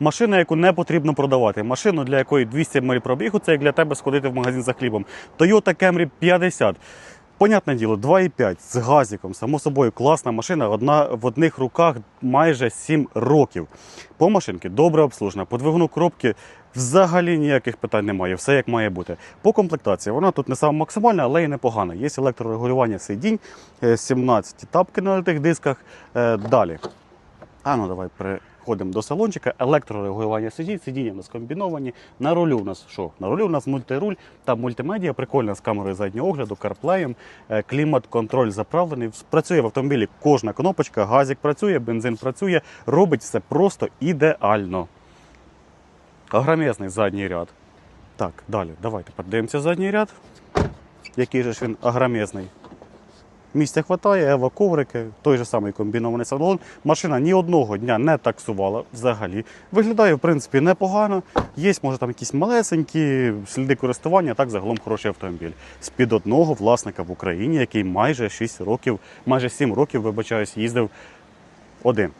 Машина, яку не потрібно продавати. Машину, для якої 200 миль пробігу, це як для тебе сходити в магазин за хлібом. Toyota Camry 50. Понятне діло, 2,5 з газиком, само собою, класна машина, одна в одних руках майже 7 років. По машинки добре обслужена, по двигуну коробки взагалі ніяких питань немає, все як має бути. По комплектації вона тут не сама максимальна, але і непогана. Є електрорегулювання сидінь, е, 17 тапки на тих дисках. Е, Далі. А ну давай переходимо до салончика. Електрорегулювання сидінь, сидіння у нас комбіновані. На рулю у нас що? На рулю у нас мультируль та мультимедіа, прикольна з камерою заднього огляду, карплеєм, клімат-контроль заправлений. Працює в автомобілі кожна кнопочка, газик працює, бензин працює, робить все просто ідеально. Агромісний задній ряд. Так, далі, давайте подивимося задній ряд. Який же ж він агромісний. Місця хватає, ева коврики, той же самий комбінований салон. Машина ні одного дня не таксувала взагалі. Виглядає, в принципі, непогано. Є, може, там якісь малесенькі сліди користування, так загалом хороший автомобіль. З-під одного власника в Україні, який майже 6 років, майже 7 років, вибачаюсь, їздив один.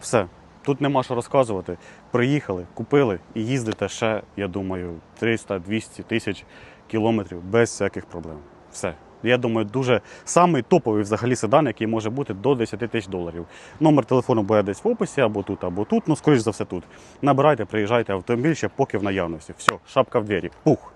Все. Тут нема що розказувати. Приїхали, купили і їздите ще, я думаю, 300-200 тисяч кілометрів без всяких проблем. Все. Я думаю, дуже самий топовий взагалі седан, який може бути до 10 тисяч доларів. Номер телефону буде десь в описі, або тут, або тут. Ну, скоріш за все, тут. Набирайте, приїжджайте автомобіль ще поки в наявності. Все, шапка в двері. Пух.